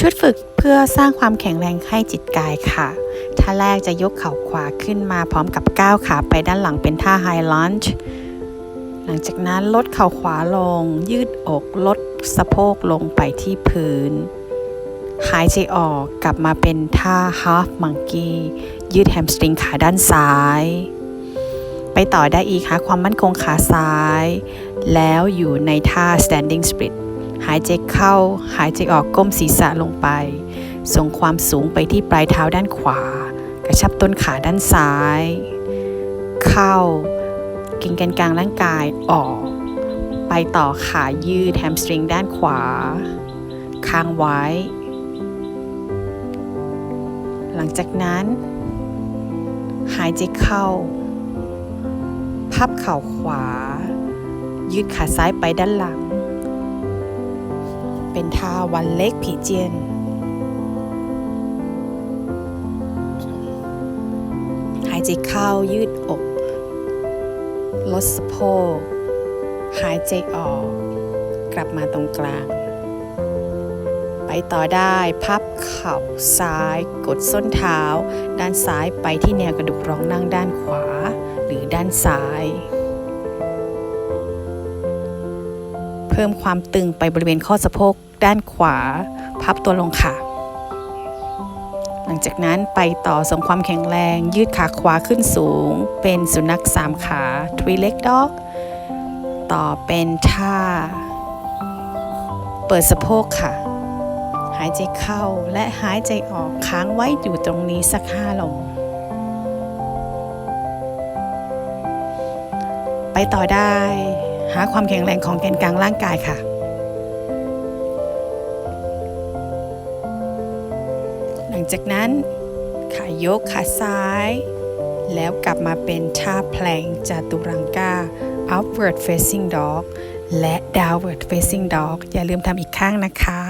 ชุดฝึกเพื่อสร้างความแข็งแรงให้จิตกายค่ะท่าแรกจะยกเข่าขวาขึ้นมาพร้อมกับก้าวขาไปด้านหลังเป็นท่า High Lunge หลังจากนั้นลดเข่าขวาลง ยืดอกลดสะโพกลงไปที่พื้น หายใจออกกลับมาเป็นท่า Half Monkey ยืดแฮมสตริงขาด้านซ้าย ไปต่อได้อีกหาความมั่นคงขาซ้าย แล้วอยู่ในท่า Standing Split หายใจเข้า หายใจออกก้มศีรษะลงไป ส่งความสูงไปที่ปลายเท้าด้านขวา กระชับต้นขาด้านซ้าย เข้า กินกันกลางร่างกายออก ไปต่อขายืดแฮมสตริงด้านขวา ค้างไว้ หลังจากนั้น หายใจเข้า พับเข่าขวา ยืดขาซ้ายไปด้านหลัง เป็นท่าวันเล็กผีเจียน หายใจเข้ายืดอก ลดสะโพก หายใจออก กลับมาตรงกลาง ไปต่อได้พับเข่าซ้าย กดส้นเท้า ด้านซ้ายไปที่แนวกระดูกรองนั่งด้านขวา หรือด้านซ้ายเพิ่มความตึงไปบริเวณข้อสะโพก ด้านขวา พับตัวลงค่ะ หลังจากนั้นไปต่อส่งความแข็งแรง ยืดขาขวาขึ้นสูง เป็นสุนัขสามขา three leg dog ต่อเป็นท่า เปิดสะโพกค่ะ หายใจเข้าและหายใจออกค้างไว้อยู่ตรงนี้สักห้าลมไปต่อได้ หาความแข็งแรงของแกนกลางร่างกายค่ะ ลังจากนั้นขายกขาซ้าย แล้วกลับมาเป็นท่าแพลงจาตุรังกา upward facing dog และ downward facing dog อย่าลืมทำอีกข้างนะคะ